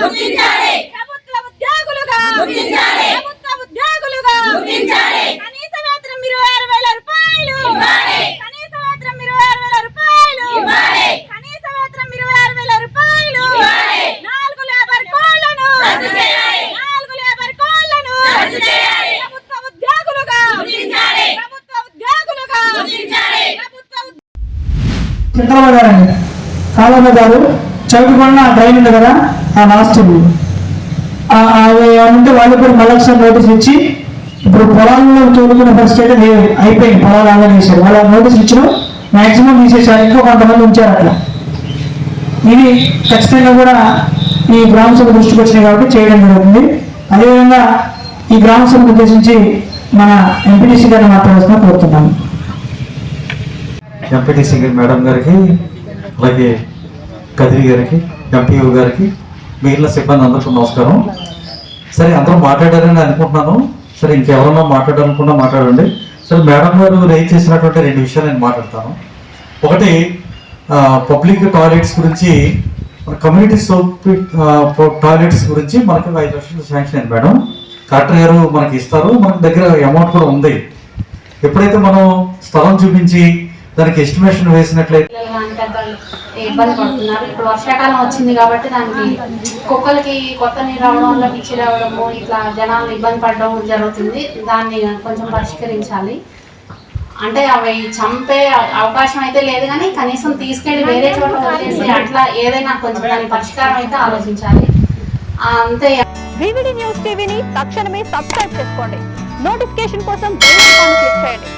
గుర్తించాలి ప్రభుత్వ ఉద్యోగులుగా ప్రభుత్వ ఉద్యోగులుగా చిత్రపడారండి కాలమ్మ గారు చదువుకున్న ఆ ట్రైన్ ఉంది కదా ఆ లాస్ట్ ఉంటే వాళ్ళు కూడా మళ్ళీ నోటీస్ ఇచ్చి ఇప్పుడు పొలాల్లో తోడుకున్న పరిస్థితి అయితే లేదు. అయిపోయింది పొలాలు ఆగా చేశారు వాళ్ళ నోటీస్ ఇచ్చిన మ్యాక్సిమం తీసేసారు ఇంకా కొంతమంది ఉంచారు అట్లా. ఇది ఖచ్చితంగా కూడా ఈ గ్రామ సభ దృష్టికి వచ్చినాయి కాబట్టి చేయడం జరుగుతుంది. అదేవిధంగా ఈ గ్రామ సభను ఉద్దేశించి మన ఎంపీటీసీ గారిని మాట్లాడాల్సిన కోరుతున్నాను. ఎంపీటీసీ మేడం గారికి అలాగే కదిరి గారికి ఎంపీఓ గారికి మిగిలిన సిబ్బంది అందరికీ నమస్కారం. సరే అందరూ మాట్లాడారని అనుకుంటున్నాను. సరే ఇంకెవరన్నా మాట్లాడాలనుకున్నా మాట్లాడండి. సరే మేడం గారు రేజ్ చేసినటువంటి రెండు విషయాలు నేను మాట్లాడతాను. ఒకటి పబ్లిక్ టాయిలెట్స్ గురించి కమ్యూనిటీ సోప్ టాయిలెట్స్ గురించి మనకి ఐదు లక్షలు శాంక్షన్ అయింది మేడం. కలెక్టర్ గారు మనకి ఇస్తారు. మన దగ్గర అమౌంట్ కూడా ఉంది. ఎప్పుడైతే మనం స్థలం చూపించి దానికి ఎస్టిమేషన్ వేసినట్లయితే ఇబ్బంది పడుతున్నారు. ఇప్పుడు వర్షాకాలం వచ్చింది కాబట్టి దానికి కుక్కలకి కొత్త నీరు రావడం వల్ల పిచ్చి రావడము ఇట్లా జనాలు ఇబ్బంది పడడం జరుగుతుంది. దాన్ని కొంచెం పరిష్కరించాలి. అంటే అవి చంపే అవకాశం అయితే లేదు కానీ కనీసం తీసుకెళ్ళి వేరే చోట వదిలేసి అట్లా ఏదైనా కొంచెం దాని పరిష్కారం అయితే ఆలోచించాలి. ఆ, అంతే. వివిడి న్యూస్ టీవీని తక్షణమే సబ్స్క్రైబ్ చేసుకోండి. నోటిఫికేషన్ కోసం బెల్ ఐకాన్ క్లిక్ చేయండి.